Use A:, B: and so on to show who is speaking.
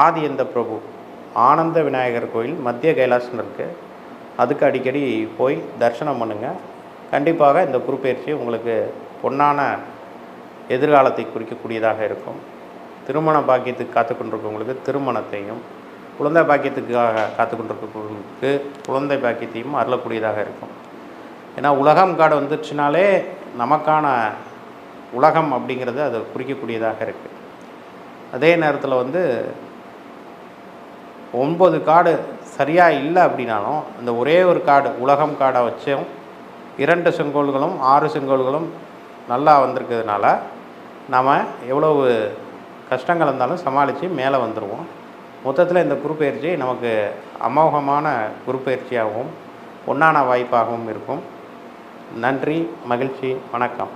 A: ஆதி எந்த பிரபு? ஆனந்த விநாயகர் கோயில் மத்திய கைலாசம் இருக்குது அதுக்கு அடிக்கடி போய் தரிசனம் பண்ணுங்கள் கண்டிப்பாக இந்த குருப்பெயர்ச்சி உங்களுக்கு பொன்னான எதிர்காலத்தை குறிக்கக்கூடியதாக இருக்கும். திருமண பாக்கியத்துக்கு காத்து கொண்டிருக்கவங்களுக்கு திருமணத்தையும் குழந்தை பாக்கியத்துக்காக காத்து கொண்டிருக்கவங்களுக்கு குழந்தை பாக்கியத்தையும் அருளக்கூடியதாக இருக்கும். ஏன்னா உலகம் காடு வந்துருச்சுனாலே நமக்கான உலகம் அப்படிங்கிறது அது குறிக்கக்கூடியதாக இருக்குது அதே நேரத்தில் வந்து ஒன்பது காடு சரியாக இல்லை அப்படின்னாலும் இந்த ஒரே ஒரு காடு உலகம் காடை வச்சும் இரண்டு செங்கோல்களும் ஆறு செங்கோல்களும் நல்லா வந்திருக்கிறதுனால நாம் எவ்வளவு கஷ்டங்கள் இருந்தாலும் சமாளித்து மேலே வந்துடுவோம் மொத்தத்தில் இந்த குருப்பெயர்ச்சி நமக்கு அமோகமான குருப்பெயர்ச்சியாகவும் பொன்னான வாய்ப்பாகவும் இருக்கும். நன்றி மகிழ்ச்சி வணக்கம்.